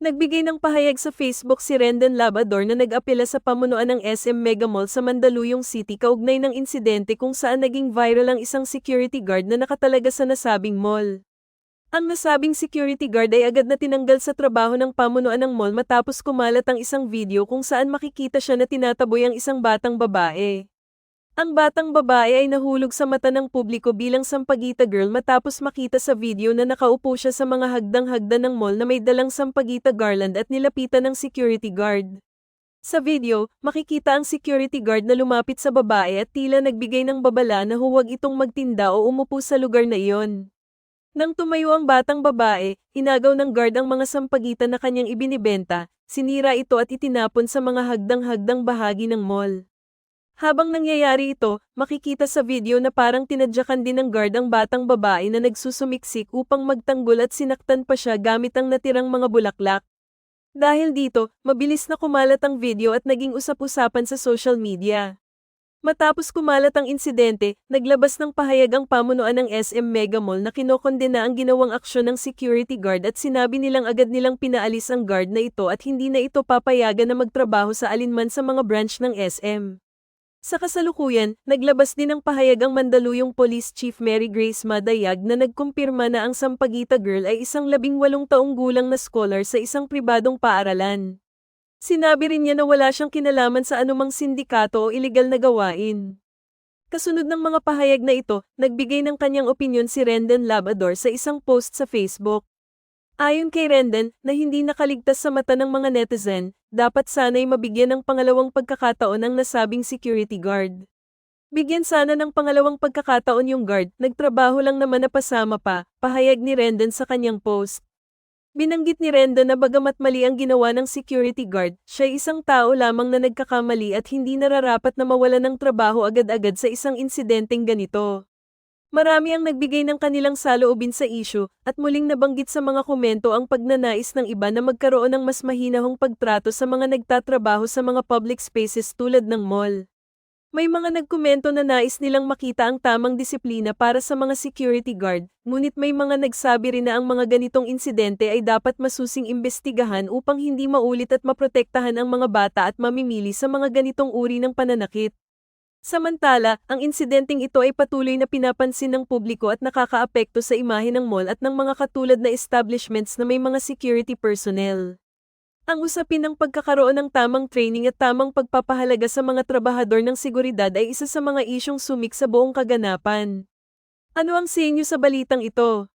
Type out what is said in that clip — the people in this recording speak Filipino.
Nagbigay ng pahayag sa Facebook si Rendon Labador na nag-apela sa pamunuan ng SM Mega Mall sa Mandaluyong City kaugnay ng insidente kung saan naging viral ang isang security guard na nakatalaga sa nasabing mall. Ang nasabing security guard ay agad na tinanggal sa trabaho ng pamunuan ng mall matapos kumalat ang isang video kung saan makikita siya na tinataboy ang isang batang babae. Ang batang babae ay nahulog sa mata ng publiko bilang sampagita girl matapos makita sa video na nakaupo siya sa mga hagdang-hagdan ng mall na may dalang sampagita garland at nilapitan ng security guard. Sa video, makikita ang security guard na lumapit sa babae at tila nagbigay ng babala na huwag itong magtinda o umupo sa lugar na iyon. Nang tumayo ang batang babae, inagaw ng guard ang mga sampagita na kanyang ibinibenta, sinira ito at itinapon sa mga hagdang-hagdang bahagi ng mall. Habang nangyayari ito, makikita sa video na parang tinadyakan din ng guard ang batang babae na nagsusumiksik upang magtanggol at sinaktan pa siya gamit ang natirang mga bulaklak. Dahil dito, mabilis na kumalat ang video at naging usap-usapan sa social media. Matapos kumalat ang insidente, naglabas ng pahayag ang pamunuan ng SM Mega Mall na kinokondena ang ginawang aksyon ng security guard at sinabi nilang agad nilang pinaalis ang guard na ito at hindi na ito papayagan na magtrabaho sa alinman sa mga branch ng SM. Sa kasalukuyan, naglabas din ng pahayag ang Mandaluyong Police Chief Mary Grace Madayag na nagkumpirma na ang Sampagita Girl ay isang labing walong taong gulang na scholar sa isang pribadong paaralan. Sinabi rin niya na wala siyang kinalaman sa anumang sindikato o ilegal na gawain. Kasunod ng mga pahayag na ito, nagbigay ng kanyang opinyon si Rendon Labador sa isang post sa Facebook. Ayon kay Rendon, na hindi nakaligtas sa mata ng mga netizen, dapat sana'y mabigyan ng pangalawang pagkakataon ang nasabing security guard. Bigyan sana ng pangalawang pagkakataon yung guard, nagtrabaho lang naman na pasama pa, pahayag ni Rendon sa kanyang post. Binanggit ni Rendon na bagamat mali ang ginawa ng security guard, siya isang tao lamang na nagkakamali at hindi nararapat na mawala ng trabaho agad-agad sa isang insidenteng ganito. Marami ang nagbigay ng kanilang saloobin sa issue, at muling nabanggit sa mga komento ang pagnanais ng iba na magkaroon ng mas mahinahong pagtrato sa mga nagtatrabaho sa mga public spaces tulad ng mall. May mga nagkomento na nais nilang makita ang tamang disiplina para sa mga security guard, ngunit may mga nagsabi rin na ang mga ganitong insidente ay dapat masusing imbestigahan upang hindi maulit at maprotektahan ang mga bata at mamimili sa mga ganitong uri ng pananakit. Samantala, ang insidenteng ito ay patuloy na pinapansin ng publiko at nakakaapekto sa imahe ng mall at ng mga katulad na establishments na may mga security personnel. Ang usapin ng pagkakaroon ng tamang training at tamang pagpapahalaga sa mga trabahador ng seguridad ay isa sa mga isyong sumik sa buong kaganapan. Ano ang sa sa balitang ito?